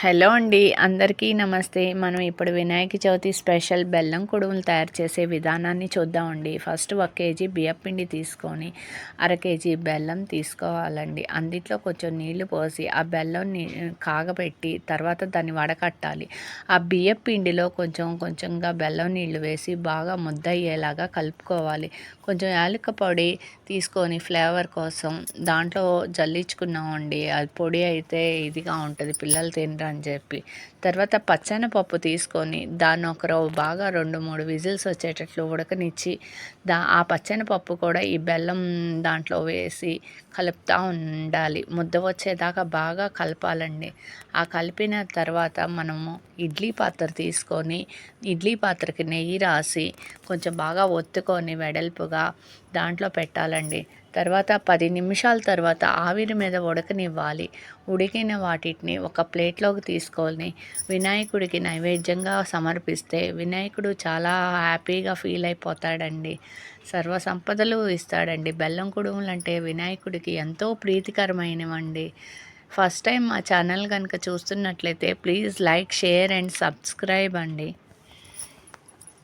Hello అండి అందరికీ నమస్తే. మనం ఇప్పుడు వినాయక చవితి స్పెషల్ బెల్లం కుడుములు తయారు చేసే విధానాన్ని చూద్దామండి. ఫస్ట్ ఒక కేజీ బియ్యపిండి తీసుకొని అర కేజీ బెల్లం తీసుకోవాలండి. అందుట్లో కొంచెం నీళ్ళు పోసి ఆ బెల్లం కాగబెట్టి తర్వాత దాన్ని వడకట్టాలి. ఆ బియ్యపిండిలో కొంచెం కొంచెంగా బెల్లం నీళ్ళు వేసి బాగా ముద్ద అయ్యేలాగా కలుపుకోవాలి. కొంచెం యాలక పొడి తీసుకొని ఫ్లేవర్ కోసం దాంట్లో జల్లించుకున్నామండి. అది పొడి అయితే ఇదిగా ఉంటుంది పిల్లలు తినరా అని చెప్పి. తర్వాత పప్పు తీసుకొని దాన్ని ఒక రవ్వు బాగా రెండు మూడు విజిల్స్ వచ్చేటట్లు ఉడకనిచ్చి దా ఆ పప్పు కూడా ఈ బెల్లం దాంట్లో వేసి కలుపుతూ ఉండాలి. ముద్ద వచ్చేదాకా బాగా కలపాలండి. ఆ కలిపిన తర్వాత మనము ఇడ్లీ పాత్ర తీసుకొని ఇడ్లీ పాత్రకి నెయ్యి రాసి కొంచెం బాగా ఒత్తుకొని వెడల్పుగా దాంట్లో పెట్టాలండి. తర్వాత పది నిమిషాల తర్వాత ఆవిరి మీద ఉడకనివ్వాలి. ఉడికిన వాటిని ఒక ప్లేట్లోకి తీసుకొని వినాయకుడికి నైవేద్యంగా సమర్పిస్తే వినాయకుడు చాలా హ్యాపీగా ఫీల్ అయిపోతాడండి. సర్వ సంపదలు ఇస్తాడండి. బెల్లం కుడుములు అంటే వినాయకుడికి ఎంతో ప్రీతికరమైనవండి. ఫస్ట్ టైం మా ఛానల్ కనుక చూస్తున్నట్లయితే please like share and subscribe అండి.